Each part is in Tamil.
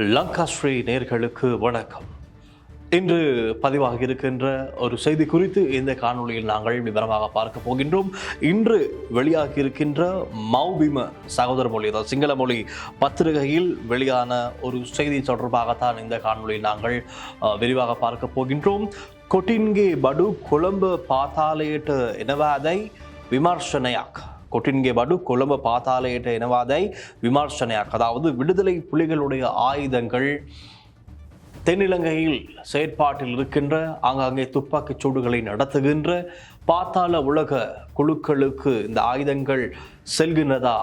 லங்கா ஸ்ரீ நேர்களுக்கு வணக்கம். இன்று பதிவாக இருக்கின்ற ஒரு செய்தி குறித்து இந்த காணொலியில் நாங்கள் விவரமாக பார்க்க போகின்றோம். இன்று வெளியாகி இருக்கின்ற மௌபிம சகோதர மொழி அதாவது சிங்கள மொழி பத்திரிகையில் வெளியான ஒரு செய்தி தொடர்பாகத்தான் இந்த காணொலியில் நாங்கள் விரிவாக பார்க்க போகின்றோம். கொட்டின்கே படு குழம்பு பாத்தாலேட்டு எனவாதை விமர்சனையாக කොටින්ගේ බඩු කොළඹ පාතාලයට එනවාදැයි විමර්ශනයක් அதாவது விடுதலை புலிகளுடைய ஆயுதங்கள் தென்னிலங்கையில் செயற்பாட்டில் இருக்கின்ற ஆங்காங்கே துப்பாக்கிச் சூடுகளை நடத்துகின்ற பாத்தாள உலக குழுக்களுக்கு இந்த ஆயுதங்கள் செல்கின்றதா?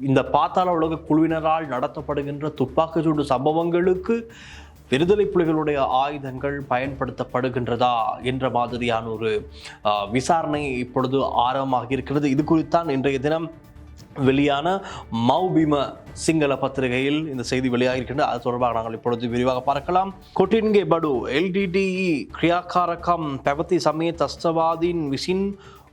இந்த பாத்தாள உலக குழுவினரால் நடத்தப்படுகின்ற துப்பாக்கிச்சூடு சம்பவங்களுக்கு விடுதலை புலிகளுடைய ஆயுதங்கள் பயன்படுத்தப்படுகின்றதா என்ற மாதிரியான ஒரு ஆஹ், விசாரணை இப்பொழுது ஆரம்பமாகி இருக்கிறது இது குறித்தான் இன்றைய தினம் வெளியான மௌபிம சிங்கள பத்திரிகையில் இந்த செய்தி வெளியாகிருக்கின்றது அது தொடர்பாக நாங்கள் இப்பொழுது விரிவாக பார்க்கலாம் கொட்டின்கே படு எல்டிடிஇ ක්‍රියාකාරකම් පැවති සමයේ තස්්ටවාදීන් විසින්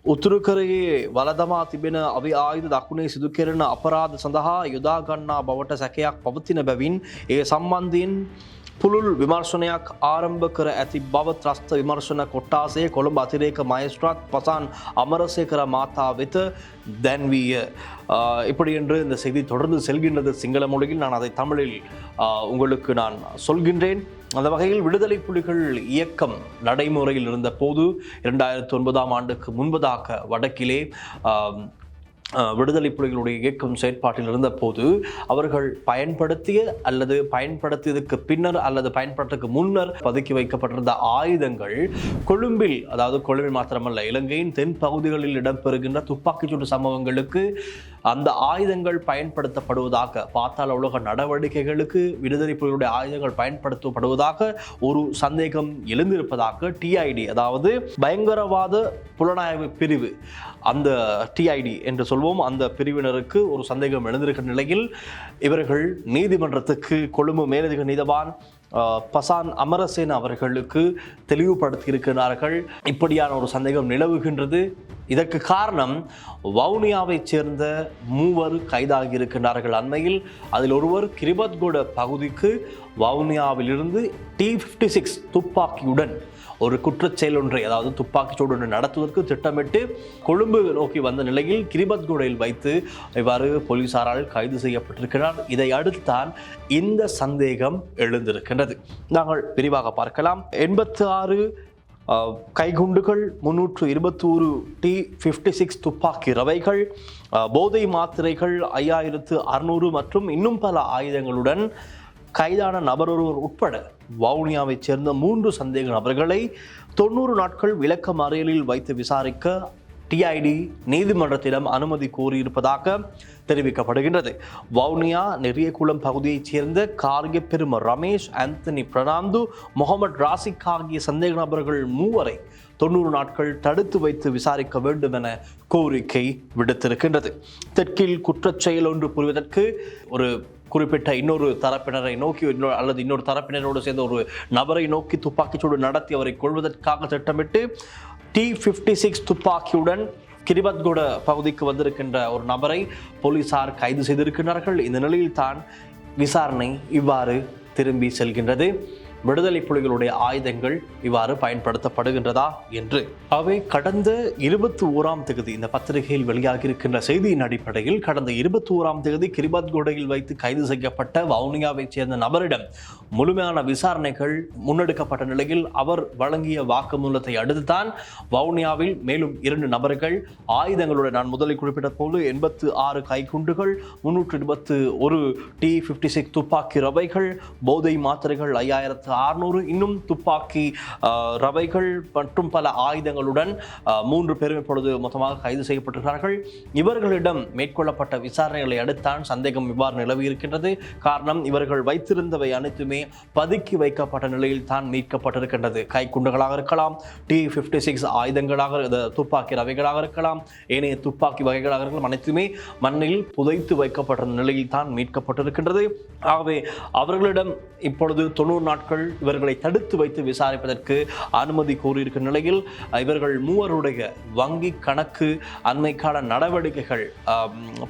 උතුරුකරයේ වලදමා තිබෙන අවි ආයුධ දකුණේ සිදු කෙරෙන අපරාධ සඳහා යොදාගන්නා බවට සැකයක් පවතින බැවින් ඒ සම්බන්ධයෙන් පුළුල් විමර්ශනයක් ආරම්භ කර ඇති බව ත්‍රස්ත විමර්ශන කොට්ටාසේ කොළඹ අතිරේක මයිස්ට්‍රාත් பசான் அமரசேகர மாதா வித் தன்விய இப்படி என்று இந்த செய்தி தொடர்ந்து செல்கின்றது சிங்கள மொழியில் நான் அதை தமிழில் ஆஹ், உங்களுக்கு நான் சொல்கின்றேன் அந்த வகையில் விடுதலை புலிகள் இயக்கம் நடைமுறையில் இருந்த போது இரண்டாயிரத்தி ஒன்பதாம் ஆண்டுக்கு முன்பதாக வடக்கிலே ஆஹ், அஹ், விடுதலை புலிகளுடைய இயக்கம் செயற்பாட்டில் இருந்தபோது அவர்கள் பயன்படுத்திய அல்லது பயன்படுத்தியதற்கு பின்னர் அல்லது பயன்படுத்துக்கு முன்னர் பதுக்கி வைக்கப்பட்டிருந்த ஆயுதங்கள் கொழும்பில் அதாவது கொழும்பில் மாத்திரமல்ல இலங்கையின் தென் பகுதிகளில் இடம்பெறுகின்ற துப்பாக்கிச்சூடு சம்பவங்களுக்கு அந்த ஆயுதங்கள் பயன்படுத்தப்படுவதாக பாத்தாள உலக நடவடிக்கைகளுக்கு விடுதலை புலிகளுடைய ஆயுதங்கள் பயன்படுத்தப்படுவதாக ஒரு சந்தேகம் எழுந்திருப்பதாக டிஐடி அதாவது பயங்கரவாத புலனாய்வு பிரிவு அந்த டிஐடி என்று சொல்வோம். அந்த பிரிவினருக்கு ஒரு சந்தேகம் எழுந்திருக்கிற நிலையில் இவர்கள் நீதிமன்றத்துக்கு கொழும்பு மேலதிக நீதவான் பசான் அமரசேன் அவர்களுக்கு தெளிவுபடுத்தியிருக்கிறார்கள். இப்படியான ஒரு சந்தேகம் நிலவுகின்றது. இதற்கு காரணம் வவுனியாவைச் சேர்ந்த மூவர் கைதாகி இருக்கின்றார்கள். அண்மையில் அதில் ஒருவர் கிரிபத்கோட பகுதிக்கு வவுனியாவிலிருந்து டி ஃபிஃப்டி சிக்ஸ் துப்பாக்கியுடன் ஒரு குற்றச்செயல் ஒன்றை அதாவது துப்பாக்கிச்சூடு ஒன்று நடத்துவதற்கு திட்டமிட்டு கொழும்பு நோக்கி வந்த நிலையில் கிரிபத்கோடையில் வைத்து இவ்வாறு போலீசாரால் கைது செய்யப்பட்டிருக்கிறார். இதை அடுத்துதான் இந்த சந்தேகம் எழுந்திருக்கின்றது. நாங்கள் விரிவாக பார்க்கலாம். எண்பத்தி ஆறு கைகுண்டுகள் முன்னூற்று இருபத்தோரு டி ஃபிஃப்டி சிக்ஸ் துப்பாக்கி ரவைகள் போதை மாத்திரைகள் ஐயாயிரத்து அறுநூறு மற்றும் இன்னும் பல ஆயுதங்களுடன் கைதான நபர் ஒருவர் உட்பட வவுனியாவைச் சேர்ந்த மூன்று சந்தேக நபர்களை தொண்ணூறு நாட்கள் விளக்க மறியலில் வைத்து விசாரிக்க டிஐடி நீதிமன்றத்திடம் அனுமதி கோரியிருப்பதாக தெரிவிக்கப்படுகின்றது. வவுனியா நெறியகுளம் பகுதியைச் சேர்ந்த கார்கி பெரும ரமேஷ் ஆந்தனி பிரணாந்து முகமது ராசிக் ஆகிய சந்தேக நபர்கள் மூவரை தொண்ணூறு நாட்கள் தடுத்து வைத்து விசாரிக்க வேண்டும் என கோரிக்கை விடுத்திருக்கின்றது. தெற்கில் குற்றச்செயல் ஒன்று புரிவதற்கு ஒரு குறிப்பிட்ட இன்னொரு தரப்பினரை நோக்கி இன்னொரு அல்லது இன்னொரு தரப்பினரோடு சேர்ந்த ஒரு நபரை நோக்கி துப்பாக்கிச்சூடு நடத்தி அவரை கொள்வதற்காக திட்டமிட்டு டி ஃபிஃப்டி சிக்ஸ் துப்பாக்கியுடன் கிரிபத்குட பகுதிக்கு வந்திருக்கின்ற ஒரு நபரை போலீசார் கைது செய்திருக்கிறார்கள் இந்த நிலையில் தான் விசாரணை இவ்வாறு திரும்பி செல்கின்றது. விடுதலை புலிகளுடைய ஆயுதங்கள் இவ்வாறு பயன்படுத்தப்படுகின்றதா என்று. அவை கடந்த இருபத்தி ஓராம் தேதி இந்த பத்திரிகையில் வெளியாகி இருக்கின்ற செய்தியின் அடிப்படையில் கடந்த இருபத்தி ஓராம் தேதி கிரிபத்கோடையில் வைத்து கைது செய்யப்பட்ட வவுனியாவைச் சேர்ந்த நபரிடம் முழுமையான விசாரணைகள் முன்னெடுக்கப்பட்ட நிலையில் அவர் வழங்கிய வாக்குமூலத்தை அடுத்துதான் வவுனியாவில் மேலும் இரண்டு நபர்கள் ஆயுதங்களுடன் நான் முதலில் குறிப்பிட்ட போது எண்பத்து ஆறு கைக்குண்டுகள் முன்னூற்று இருபத்து ஒரு டி ஃபிஃப்டி சிக்ஸ் துப்பாக்கி ரவைகள் போதை மாத்திரைகள் ஐயாயிரத்து அறுநூறு இன்னும் துப்பாக்கி ரவைகள் மற்றும் பல ஆயுதங்களுடன் மூன்று பேரும் இப்பொழுது மொத்தமாக கைது செய்யப்பட்டிருக்கிறார்கள். இவர்களிடம் மேற்கொள்ளப்பட்ட விசாரணைகளை அடுத்தான் சந்தேகம் இவ்வாறு நிலவி இருக்கின்றது. காரணம் இவர்கள் வைத்திருந்தவை அனைத்துமே பதுக்கி வைக்கப்பட்ட நிலையில் தான் மீட்கப்பட்டிருக்கின்றது. கைக்குண்டுகளாக இருக்கலாம் டி ஃபிஃப்டி சிக்ஸ் ஆயுதங்களாக துப்பாக்கி ரவைகளாக இருக்கலாம் ஏனைய துப்பாக்கி வகைகளாக இருக்கலாம் அனைத்துமே மண்ணில் புதைத்து வைக்கப்பட்ட நிலையில் தான் மீட்கப்பட்டிருக்கின்றது. ஆகவே அவர்களிடம் இப்பொழுது தொண்ணூறு நாட்கள் இவர்களை தடுத்து வைத்து விசாரிப்பதற்கு அனுமதி கோரியிருக்கிற நிலையில் இவர்கள் மூவருடைய வங்கி கணக்கு அண்மைக்கால நடவடிக்கைகள்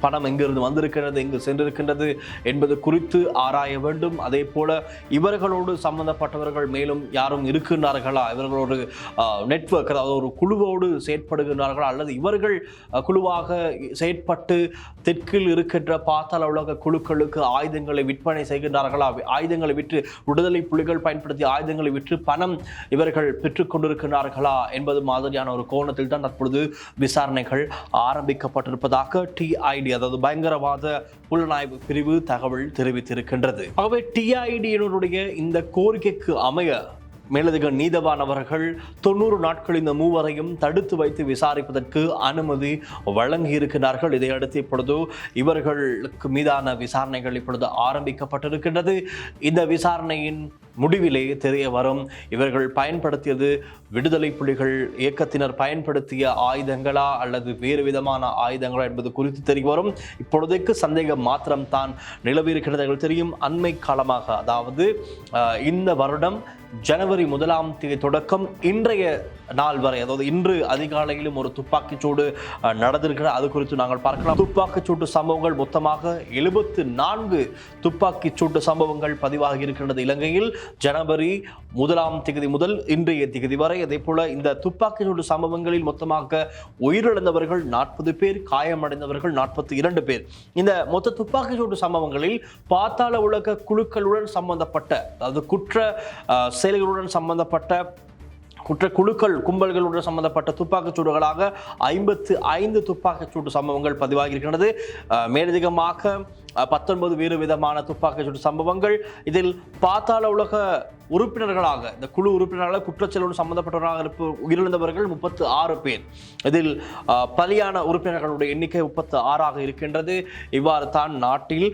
பணம் எங்கிருந்து வந்திருக்கிறது எங்கு சென்றிருக்கின்றது என்பது குறித்து ஆராய வேண்டும். அதே போல இவர்களோடு சம்பந்தப்பட்டவர்கள் மேலும் யாரும் இருக்கின்றார்களா? இவர்களோடு நெட்வொர்க் அதாவது ஒரு குழுவோடு செயற்படுகின்றார்களா? அல்லது இவர்கள் குழுவாக செயற்பட்டு தெற்கில் இருக்கின்ற பாத்தாள உலக குழுக்களுக்கு ஆயுதங்களை விற்பனை செய்கின்றார்களா? ஆயுதங்களை விற்று விடுதலை புலிகள் பயன்படுத்திய ஆயுதங்களை விற்று பணம் இவர்கள் பெற்றுக் கொண்டிருக்கிறார்களா என்பது மாதிரியான ஒரு கோணத்தில் தான் தற்பொழுது விசாரணைகள் ஆரம்பிக்கப்பட்டிருப்பதாக டிஐடி அதாவது பயங்கரவாத புலனாய்வு பிரிவு தகவல் தெரிவித்திருக்கின்றது. ஆகவே டிஐடியினருடைய இந்த கோரிக்கைக்கு அமைய மேலதிக நீதவானவர்கள் தொண்ணூறு நாட்கள் இந்த மூவரையும் தடுத்து வைத்து விசாரிப்பதற்கு அனுமதி வழங்கியிருக்கிறார்கள். இதையடுத்து இப்பொழுது இவர்களுக்கு மீதான விசாரணைகள் இப்பொழுது ஆரம்பிக்கப்பட்டிருக்கின்றது. இந்த விசாரணையின் முடிவிலே தெரிய வரும். இவர்கள் பயன்படுத்தியது விடுதலை புலிகள் இயக்கத்தினர் பயன்படுத்திய ஆயுதங்களா அல்லது வேறு விதமான ஆயுதங்களா என்பது குறித்து தெரிய வரும். இப்பொழுதைக்கு சந்தேகம் மாத்திரம்தான் நிலவிருக்கிறது என்று தெரியும். அண்மை காலமாக அதாவது இந்த வருடம் ஜனவரி முதலாம் தேதி தொடக்கம் இன்றைய நாள் வரை அதாவது இன்று அதிகாலையிலும் ஒரு துப்பாக்கிச்சூடு நடந்திருக்கிறது. அது குறித்து நாங்கள் பார்க்கலாம். துப்பாக்கிச்சூட்டு சம்பவங்கள் மொத்தமாக எழுபத்து நான்கு துப்பாக்கிச்சூட்டு சம்பவங்கள் பதிவாகி இருக்கின்றது இலங்கையில். ஜனவரி முதலாம் திகதி முதல் இன்றைய திகதி வரை. அதே போல இந்த துப்பாக்கிச்சூடு சம்பவங்களில் மொத்தமாக உயிரிழந்தவர்கள் நாற்பது பேர் காயமடைந்தவர்கள் நாற்பத்தி இரண்டு பேர். இந்த மொத்த துப்பாக்கிச்சூடு சம்பவங்களில் பாத்தாள உலக குழுக்களுடன் சம்பந்தப்பட்ட அதாவது குற்ற செயல்களுடன் சம்பந்தப்பட்ட குற்ற குழுக்கள் கும்பல்களுடன் சம்பந்தப்பட்ட துப்பாக்கிச் சூடுகளாக ஐம்பத்து ஐந்து துப்பாக்கிச் சூடு சம்பவங்கள் பதிவாகியிருக்கிறது மேலதிகமாக பத்தொன்பது வேறு விதமான துப்பாக்கிச் சூடு சம்பவங்கள். இதில் பாத்தாள உலக உறுப்பினர்களாக இந்த குழு உறுப்பினர்களாக குற்றச்செயலோடு சம்பந்தப்பட்டவர்களாக இருப்ப உயிரிழந்தவர்கள் முப்பத்து ஆறு பேர். இதில் பலியான உறுப்பினர்களுடைய எண்ணிக்கை முப்பத்து ஆறாக இருக்கின்றது. இவ்வாறு தான் நாட்டில்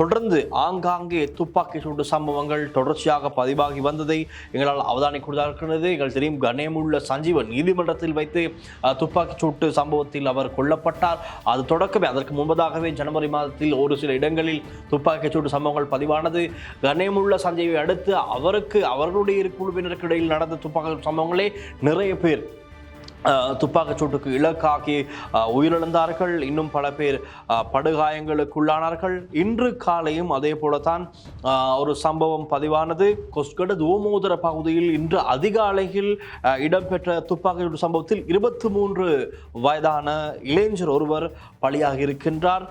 தொடர்ந்து ஆங்காங்கே துப்பாக்கி சூடு சம்பவங்கள் தொடர்ச்சியாக பதிவாகி வந்ததை எங்களால் அவதானிக்கூடியதாக இருக்கிறது எங்கள் தெரியும் கணேமுள்ள சஞ்சீவன் நீதிமன்றத்தில் வைத்து துப்பாக்கி துப்பாக்கிச் சூட்டு சம்பவத்தில் அவர் கொல்லப்பட்டார். அது தொடக்கமே அதற்கு முன்பதாகவே ஜனவரி மாதத்தில் ஒரு சில இடங்களில் துப்பாக்கிச்சூடு சம்பவங்கள் பதிவானது. கணேமுள்ள சஞ்சீவை அடுத்து அவருக்கு அவர்களுடைய இரு குழுவினருக்கு இடையில் நடந்த துப்பாக்கி சம்பவங்களே நிறைய பேர் துப்பாக்கிச்சூட்டுக்கு இலக்காகி உயிரிழந்தார்கள். இன்னும் பல பேர் படுகாயங்களுக்குள்ளானார்கள். இன்று காலையும் அதே போலத்தான் ஒரு சம்பவம் பதிவானது. கொஸ்கட தூமோதர பகுதியில் இன்று அதிகாலையில் இடம்பெற்ற துப்பாக்கிச்சூட்டு சம்பவத்தில் இருபத்தி மூன்று வயதான இளைஞர் ஒருவர் பலியாகி இருக்கின்றார்.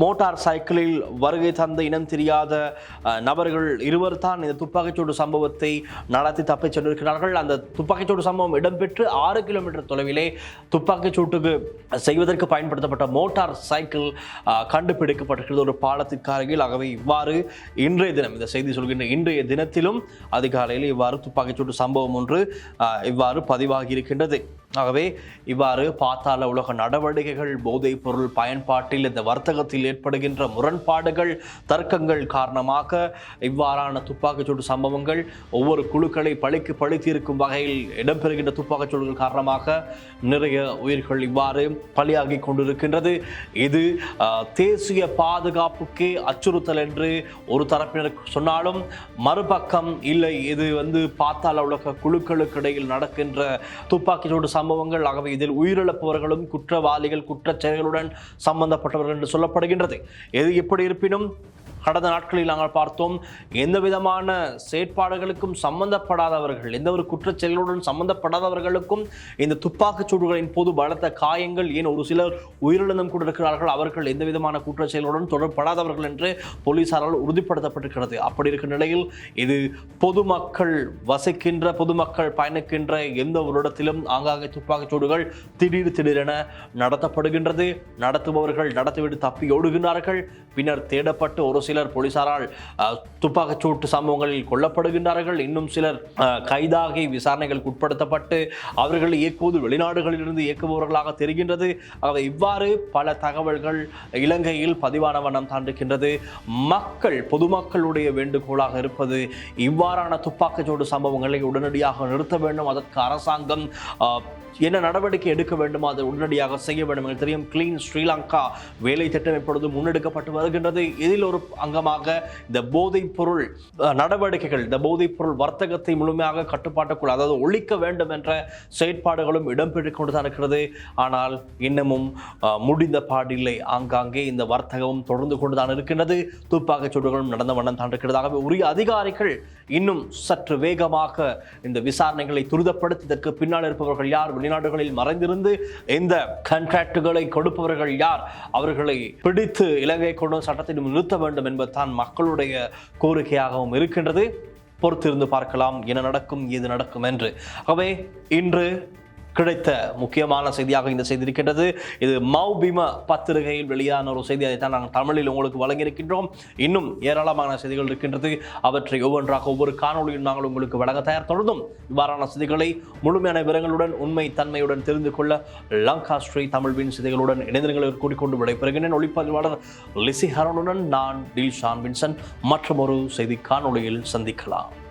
மோட்டார் சைக்கிளில் வருகை தந்த இனம் தெரியாத நபர்கள் இருவர் தான் இந்த துப்பாக்கிச்சூடு சம்பவத்தை நடத்தி தப்பிச் சென்றிருக்கிறார்கள். அந்த துப்பாக்கிச்சூடு சம்பவம் இடம்பெற்று ஆறு கிலோமீட்டர் தொலைவிலே துப்பாக்கிச்சூட்டுக்கு செய்வதற்கு பயன்படுத்தப்பட்ட மோட்டார் சைக்கிள் கண்டுபிடிக்கப்பட்டிருக்கிறது. ஒரு பாலத்திற்கு அருகில். ஆகவே இவ்வாறு இன்றைய தினம் இந்த செய்தி சொல்கின்ற இன்றைய தினத்திலும் அதிகாலையில் இவ்வாறு துப்பாக்கிச்சூட்டு சம்பவம் ஒன்று இவ்வாறு பதிவாகி இருக்கின்றது ஆகவே இவ்வாறு பாத்தாள உலக நடவடிக்கைகள் போதைப் பொருள் பயன்பாட்டில் இந்த வர்த்தகத்தில் ஏற்படுகின்ற முரண்பாடுகள் தர்க்கங்கள் காரணமாக இவ்வாறான துப்பாக்கிச்சூடு சம்பவங்கள் ஒவ்வொரு குழுக்களை பழிக்கு பழித்திருக்கும் வகையில் இடம்பெறுகின்ற துப்பாக்கிச்சூடுகள் காரணமாக நிறைய உயிர்கள் இவ்வாறு பலியாகி கொண்டிருக்கின்றது. இது தேசிய பாதுகாப்புக்கே அச்சுறுத்தல் என்று ஒரு தரப்பினர் சொன்னாலும் மறுபக்கம் இல்லை. இது வந்து பாத்தாள உலக குழுக்களுக்கு இடையில் நடக்கின்ற துப்பாக்கிச்சூடு சம்பவங்கள் ஆகவே இதில் உயிரிழப்பவர்களும் குற்றவாளிகள் குற்றச் செயல்களுடன் சம்பந்தப்பட்டவர்கள் என்று சொல்லப்படுகின்றது. எது எப்படி இருப்பினும்? கடந்த நாட்களில் நாங்கள் பார்த்தோம் எந்த விதமான செயற்பாடுகளுக்கும் சம்பந்தப்படாதவர்கள் எந்த ஒரு குற்றச்செயல்களுடன் சம்பந்தப்படாதவர்களுக்கும் இந்த துப்பாக்கிச் சூடுகளின் போது பலத்த காயங்கள் ஏன் ஒரு சிலர் உயிரிழந்தும் கூட இருக்கிறார்கள் அவர்கள் எந்த விதமான குற்றச்செயல்களுடன் தொடர்படாதவர்கள் என்று போலீசாரால் உறுதிப்படுத்தப்பட்டிருக்கிறது. அப்படி இருக்கிற நிலையில் இது பொதுமக்கள் வசிக்கின்ற பொதுமக்கள் பயணிக்கின்ற எந்த ஒரு இடத்திலும் ஆங்காங்கே துப்பாக்கிச் சூடுகள் திடீர் திடீரென நடத்தப்படுகின்றது. நடத்துபவர்கள் நடத்திவிட்டு தப்பி ஓடுகின்றார்கள். பின்னர் தேடப்பட்டு ஒரு சிலர் போலீசாரால் துப்பாக்கிச்சூட்டு சம்பவங்களில் கொல்லப்படுகின்றார்கள். இன்னும் சிலர் கைதாகி விசாரணைகளுக்கு உட்படுத்தப்பட்டு அவர்கள் இயக்குவது வெளிநாடுகளிலிருந்து இயக்குபவர்களாக தெரிகின்றது. ஆகவே இவ்வாறு பல தகவல்கள் இலங்கையில் பதிவான வண்ணம் தாண்டுகின்றது. மக்கள் பொதுமக்களுடைய வேண்டுகோளாக இருப்பது இவ்வாறான துப்பாக்கிச்சூடு சம்பவங்களை உடனடியாக நிறுத்த வேண்டும். அதற்கு அரசாங்கம் என்ன நடவடிக்கை எடுக்க வேண்டுமோ அதை உடனடியாக செய்ய வேண்டும் என்று தெரியும். கிளீன் ஸ்ரீலங்கா வேலை திட்டம் இப்பொழுது முன்னெடுக்கப்பட்டு வருகின்றது. இதில் ஒரு அங்கமாக இந்த போதைப் பொருள் நடவடிக்கைகள் இந்த போதைப் பொருள் வர்த்தகத்தை முழுமையாக கட்டுப்பாட்டுக்குள் அதாவது ஒழிக்க வேண்டும் என்ற செயற்பாடுகளும் இடம்பெற்று கொண்டுதான் இருக்கிறது. ஆனால் இன்னமும் முடிந்த பாடில்லை. ஆங்காங்கே இந்த வர்த்தகமும் தொடர்ந்து கொண்டுதான் இருக்கின்றது. துப்பாக்கிச் சூடுகளும் நடந்த வண்ணம் தான் இருக்கிறதாகவே உரிய அதிகாரிகள் இன்னும் சற்று வேகமாக இந்த விசாரணைகளை துரிதப்படுத்தி இதற்கு பின்னால் இருப்பவர்கள் யார் வெளிநாடுகளில் மறைந்திருந்து இந்த கான்ட்ராக்டுகளை கொடுப்பவர்கள் யார்? அவர்களை பிடித்து இலங்கை கொண்டு வந்து சட்டத்தின் நிறுத்த வேண்டும் என்பதுதான் மக்களுடைய கோரிக்கையாகவும் இருக்கின்றது. பொறுத்திருந்து பார்க்கலாம். என்ன நடக்கும் ஏது நடக்கும் என்று. ஆகவே இன்று கிடைத்த முக்கியமான செய்தியாக இந்த செய்தி இருக்கின்றது. இது மௌபிம பத்திரிகையில் வெளியான ஒரு செய்தி. அதைத்தான் நாங்கள் தமிழில் உங்களுக்கு வழங்கியிருக்கின்றோம். இன்னும் ஏராளமான செய்திகள் இருக்கின்றது. அவற்றை ஒவ்வொன்றாக ஒவ்வொரு காணொளியும் நாங்கள் உங்களுக்கு வழங்க தயார். தொடர்ந்தும் இவ்வாறான செய்திகளை முழுமையான விவரங்களுடன் உண்மை தன்மையுடன் தெரிந்து கொள்ள லங்கா ஸ்ரீ தமிழ்வின் செய்திகளுடன் இணைந்திருங்களை கூட்டிக்கொண்டு விடைபெறுகின்றேன். ஒளிப்பதிவாளர் லிசி ஹரனுடன் நான் டில்ஷான் வின்சன். மற்றும் ஒரு செய்தி காணொளியில் சந்திக்கலாம்.